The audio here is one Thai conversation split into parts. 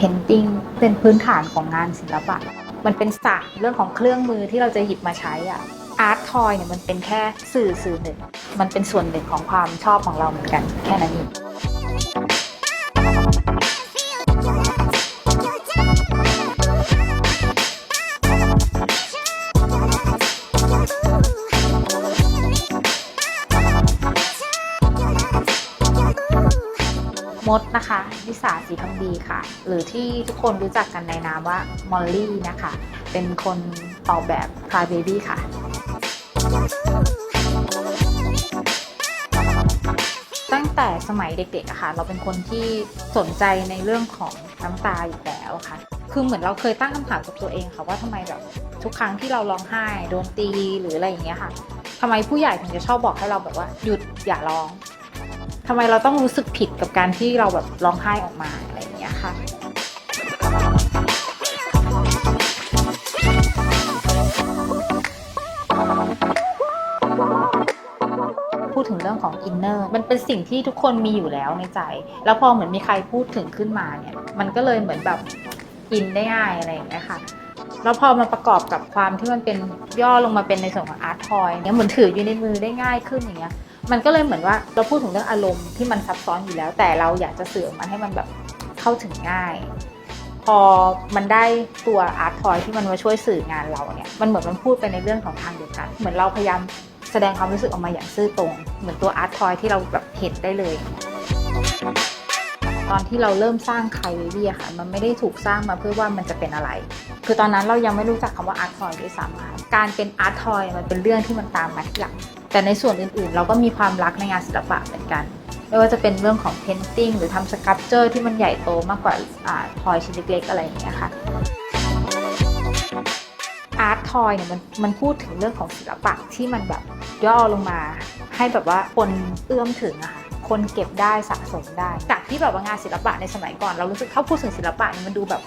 painting เป็นพื้นฐานของงานศิลปะ มันเป็นศาสตร์เรื่องของเครื่องมือที่เราจะหยิบมาใช้อะอาร์ตทอยเนี่ยมันเป็นแค่สื่อสื่อหนึ่ง มันเป็นส่วนหนึ่งของความชอบของเราเหมือนกันแค่นั้นเอง มดนะคะวิสาสีทองดีค่ะ หรือที่ทุกคนรู้จักกันในนามว่ามอลลี่นะคะ เป็นคนออกแบบ Cry Baby ค่ะ ตั้งแต่สมัยเด็กๆอะค่ะ เราเป็นคนที่สนใจในเรื่องของน้ำตาอยู่แล้วค่ะ คือเหมือนเราเคยตั้งคำถามกับตัวเองค่ะว่าทำไมแบบทุกครั้งที่เราร้องไห้ โดนตีหรืออะไรอย่างเงี้ยค่ะทำไมผู้ใหญ่ถึงจะชอบบอกให้เราแบบว่าหยุดอย่าร้อง ทำไมเราต้องรู้สึกผิดกับการที่เราแบบร้องไห้ออกมาอะไรอย่างเงี้ยค่ะพูดถึงเรื่องของอินเนอร์มันเป็นสิ่งที่ทุกคนมีอยู่แล้วในใจ แล้วพอเหมือนมีใครพูดถึงขึ้นมาเนี่ย มันก็เลยเหมือนแบบอินได้ง่ายอะไรอย่างเงี้ยค่ะแล้วพอมาประกอบกับความที่มันเป็นย่อลงมาเป็นในส่วนของอาร์ตทอยเนี่ยเหมือนถืออยู่ในมือได้ง่ายขึ้นอย่างเงี้ย มันก็เลยเหมือนว่าเราพูดถึงเรื่องอารมณ์ที่มันซับซ้อนอยู่แล้ว แต่เราอยากจะสื่อออกมาให้มันแบบเข้าถึงง่าย พอมันได้ตัวอาร์ตทอยที่มันมาช่วยสื่องานเราเนี่ยมันเหมือนมันพูดไปในเรื่องของทางเดียวกัน เหมือนเราพยายามแสดงความรู้สึกออกมาอย่างซื่อตรง เหมือนตัวอาร์ตทอยที่เราแบบเห็นได้เลย ตอนที่เราเริ่มสร้างไคเบบี้อะค่ะ มันไม่ได้ถูกสร้างมาเพื่อว่ามันจะเป็นอะไร คือตอนนั้นเรายังไม่รู้จักคำว่าอาร์ตทอยด้วยซ้ำค่ะการเป็นอาร์ตทอยมันเป็นเรื่องที่มันตามมาทีหลังแต่ในส่วนอื่นๆ เราก็มีความรักในงานศิลปะเหมือนกันไม่ว่าจะเป็นเรื่องของเพนติ้งหรือทำสครับเจอร์ที่มันใหญ่โตมากกว่าอทอยชิ้นเล็กๆ อะไรอย่างเงี้ยค่ะอาร์ตทอยเนี่ยมันมันพูดถึงเรื่องของศิลปะที่มันแบบย่อลงมา ให้แบบว่าคนเอื้อมถึงอะค่ะคนเก็บได้สะสมได้จากที่แบบว่างานศิลปะในสมัยก่อน เรารู้สึกถ้าพูดถึงศิลปะมันดูแบบ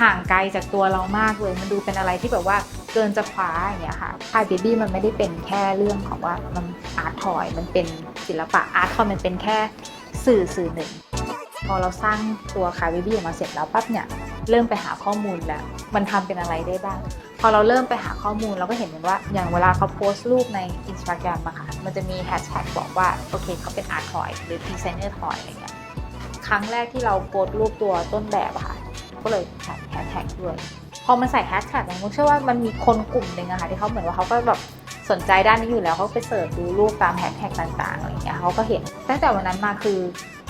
ห่างไกลจากตัวเรามากเลย มันดูเป็นอะไรที่แบบว่าเกินจะคว้าอย่างเงี้ยค่ะคายเบบี้มันไม่ได้เป็นแค่เรื่องของว่ามันอาร์ตทอย มันเป็นศิลปะอาร์ตทอยมันเป็นแค่สื่อสื่อหนึ่ง พอเราสร้างตัวคายเบบี้ออกมาเสร็จแล้วปั๊บเนี่ยเริ่มไปหาข้อมูลแล้วมันทำเป็นอะไรได้บ้าง พอเราเริ่มไปหาข้อมูลเราก็เห็นเหมือนว่า อย่างเวลาเขาโพสต์รูปในอินสตาแกรมอะค่ะ มันจะมีแฮชแท็กบอกว่า โอเคเขาเป็นอาร์ตทอยหรือดีไซเนอร์ทอยอะไรเงี้ย ครั้งแรกที่เราโพสต์รูปตัวต้นแบบอะค่ะ ก็เลยใส่แฮชแท็กด้วย พอมันใส่แฮชแท็กผมเชื่อว่ามันมีคนกลุ่มหนึ่งอะค่ะที่เขาเหมือนว่าเขาก็แบบสนใจด้านนี้อยู่แล้วเขาไปเสิร์ชดูรูปตามแฮชแท็กต่างๆอะไรเงี้ยเขาก็เห็นตั้งแต่วันนั้นมาคือ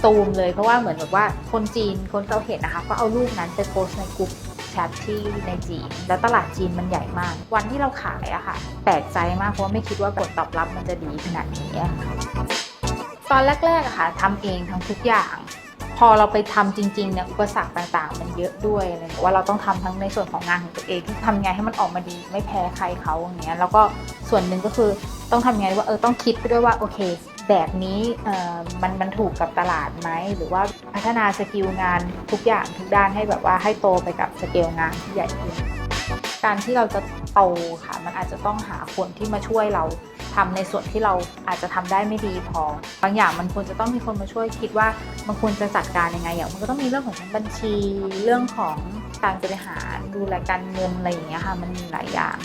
ตูมเลยเพราะว่าเหมือนแบบว่าคนจีนคนเขาเห็นนะคะก็เอารูปนั้นไปโพสในกลุ่มแชทที่ในจีน แล้วตลาดจีนมันใหญ่มาก วันที่เราขายอะค่ะแปลกใจมากเพราะว่าไม่คิดว่าผลตอบรับมันจะดีขนาดนี้ตอนแรกๆอะค่ะทำเองทั้งทุกอย่าง พอเราไปทำจริงๆเนี่ยอุปสรรคต่างๆ มันเยอะด้วยอะไรอย่างเลยว่าเราต้องทำทั้งในส่วนของงานของตัวเองที่ทำไงให้มันออกมาดีไม่แพ้ใครเขาอย่างเงี้ยแล้วก็ส่วนหนึ่งก็คือต้องทำไงว่าเออต้องคิดไปด้วยว่าโอเค แบบนี้เออมันมันถูกกับตลาดไหมหรือว่าพัฒนาสกิลงานทุกอย่างทุกด้านให้แบบว่าให้โตไปกับสเกลงานที่ใหญ่ขึ้น การที่เราจะโตค่ะ มันอาจจะต้องหาคนที่มาช่วยเราทำในส่วนที่เราอาจจะทำได้ไม่ดีพอ บางอย่างมันควรจะต้องมีคนมาช่วยคิดว่ามันควรจะจัดการยังไงอย่างมันก็ต้องมีเรื่องของบัญชี เรื่องของการบริหารดูแลการเงินอะไรอย่างเงี้ยค่ะ มันมีหลายอย่าง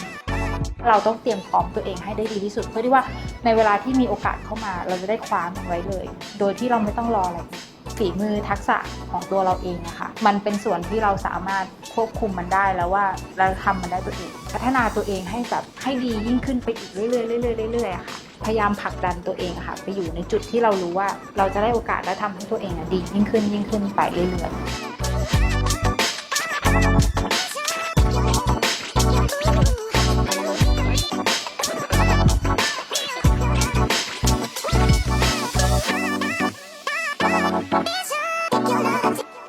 เราต้องเตรียมพร้อมตัวเองให้ได้ดีที่สุด เพื่อที่ว่าในเวลาที่มีโอกาสเข้ามา เราจะได้คว้ามันไว้เลย โดยที่เราไม่ต้องรออะไร ฝีมือทักษะของตัวเราเองอะค่ะ มันเป็นส่วนที่เราสามารถควบคุมมันได้แล้วว่าเราทำมันได้ตัวเอง พัฒนาตัวเองให้แบบให้ดียิ่งขึ้นไปอีกเรื่อยๆเรื่อยๆเรื่อยๆค่ะพยายามผลักดันตัวเองอะค่ะไปอยู่ในจุดที่เรารู้ว่าเราจะได้โอกาสและทำให้ตัวเองอะดียิ่งขึ้นยิ่งขึ้นไปเรื่อยๆ Ooh,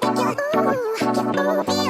ooh, ooh.